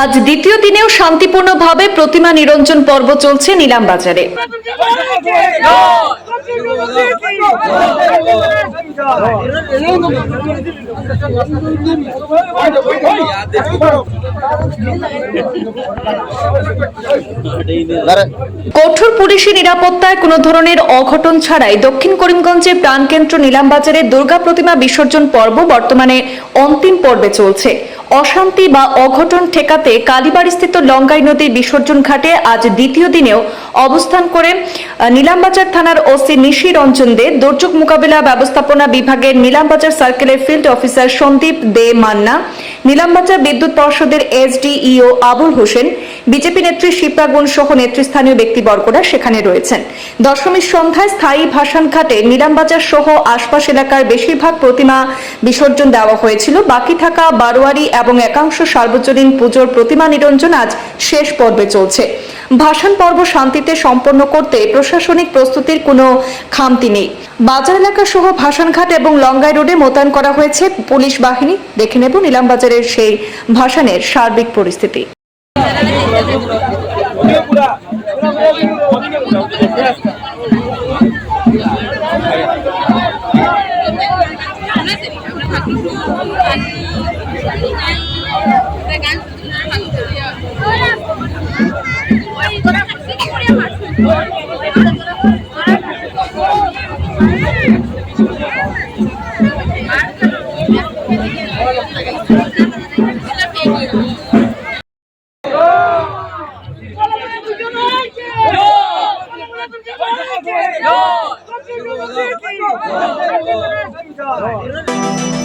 আজ দ্বিতীয় দিনেও শান্তিপূর্ণভাবে প্রতিমা নিরঞ্জন পর্ব চলছে নিলাম বাজারে কঠোর পুলিশি নিরাপত্তায় কোনো ধরনের অঘটন ছাড়াই দক্ষিণ করিমগঞ্জের প্রাণকেন্দ্র নিলামবাজারের দুর্গা প্রতিমা বিসর্জন পর্ব বর্তমানে অন্তিম পর্বে চলছে। অশান্তি বা অঘটন ঠেকাতে কালীবাড়িস্থিত লঙ্গাই নদীর বিসর্জন ঘাটে আজ দ্বিতীয় দিনেও অবস্থান করে নিলামবাজার থানার ওসি নিশি রঞ্জন দে, দুর্যোগ মোকাবিলা ব্যবস্থাপনা বিভাগের নিলামবাজার সার্কেলের ফিল্ড অফিসার সন্দীপ দে মান্না, নিলামবাজার বিদ্যুৎ পর্ষদের এসডিইও আবুল হোসেন, বিজেপি নেত্রী শিপ্রা গুণ সহ নেতৃস্থানীয় ব্যক্তিবর্গরা সেখানে রয়েছেন। দশমীর সন্ধ্যায় স্থায়ী ভাসান ঘাটে নিলামবাজার সহ আশপাশ এলাকার বেশিরভাগ প্রতিমা বিসর্জন দেওয়া হয়েছিল। বাকি থাকা বারোয়ারি এবং একাংশ সার্বজনীন পুজোর প্রতিমা নিরঞ্জন আজ শেষ পর্বে চলছে। ভাসান পর্ব শান্তিতে সম্পন্ন করতে প্রশাসনিক প্রস্তুতির কোনো খামতি নেই। বাজার এলাকা সহ ভাসানঘাট এবং লঙ্গাই রোডে মোতায়েন করা হয়েছে পুলিশ বাহিনী। দেখে নেব নিলামবাজারের সেই ভাসানের সার্বিক পরিস্থিতি। No!